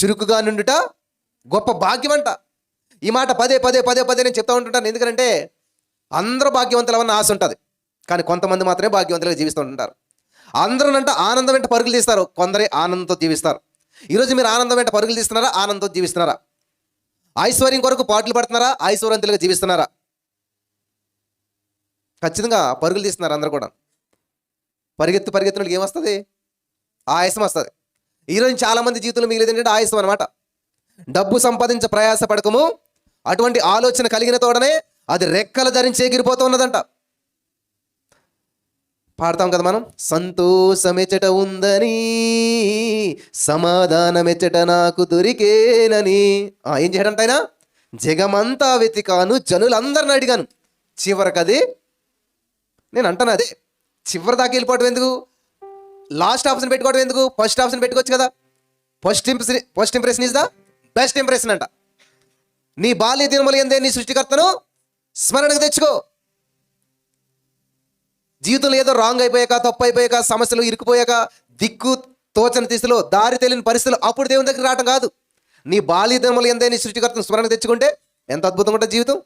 చురుకుగా నుండుట గొప్ప భాగ్యం అంట ఈ మాట పదే పదే పదే పదే నేను చెప్తా ఉంటుంటాను. ఎందుకంటే అందరూ భాగ్యవంతులు అన్న ఆశ ఉంటుంది. కానీ కొంతమంది మాత్రమే భాగ్యవంతులుగా జీవిస్తూ ఉంటుంటారు అందరూ అంటే ఆనందం వెంట పరుగులు తీస్తారు. కొందరే ఆనందంతో జీవిస్తారు. ఈరోజు మీరు ఆనందం వెంట పరుగులు తీస్తున్నారా? ఆనందంతో జీవిస్తున్నారా? ఐశ్వర్యం కొరకు పాటలు పడుతున్నారా? ఐశ్వర్యంతులుగా జీవిస్తున్నారా? ఖచ్చితంగా పరుగులు తీస్తున్నారు అందరు కూడా. పరిగెత్తు పరిగెత్తిన వాళ్ళకి ఏమొస్తుంది? ఆయాసం వస్తుంది. ఈరోజు చాలామంది జీవితంలో మిగిలేదు ఏంటంటే ఆయాసం అనమాట డబ్బు సంపాదించ ప్రయాస పడకము అటువంటి ఆలోచన కలిగిన తోడనే అది రెక్కలు ధరించి ఎగిరిపోతూ ఉన్నదంట. పాడతాం కదా మనం? సంతోషమెచ్చట ఉందని సమాధానమెచ్చట నాకు దొరికేనని. ఆ, ఏం చేయడంట ఆయన? జగమంతా వెతికాను జనులందరిని అడిగాను. చివరికి నేను అంటాను అదే చివరి దాకా వెళ్ళిపోవటం ఎందుకు? లాస్ట్ ఆప్షన్ పెట్టుకోవడం ఎందుకు? ఫస్ట్ ఆప్షన్ పెట్టుకోవచ్చు కదా. First impression first impression is the best impression అంట. నీ బాల్య దినములు ఎందే నీ సృష్టికర్తను స్మరణకు తెచ్చుకో. జీవితంలో ఏదో రాంగ్ అయిపోయాక తప్పు అయిపోయాక సమస్యలు ఇరుకుపోయాక దిక్కు తోచని దిశలో దారి తెలియని పరిస్థితులు అప్పుడు దేవుని దగ్గర రావటం కాదు. నీ బాల్య దినములు ఎందే నీ సృష్టికర్తను స్మరణకు తెచ్చుకుంటే ఎంత అద్భుతంగా ఉంటుంది జీవితం.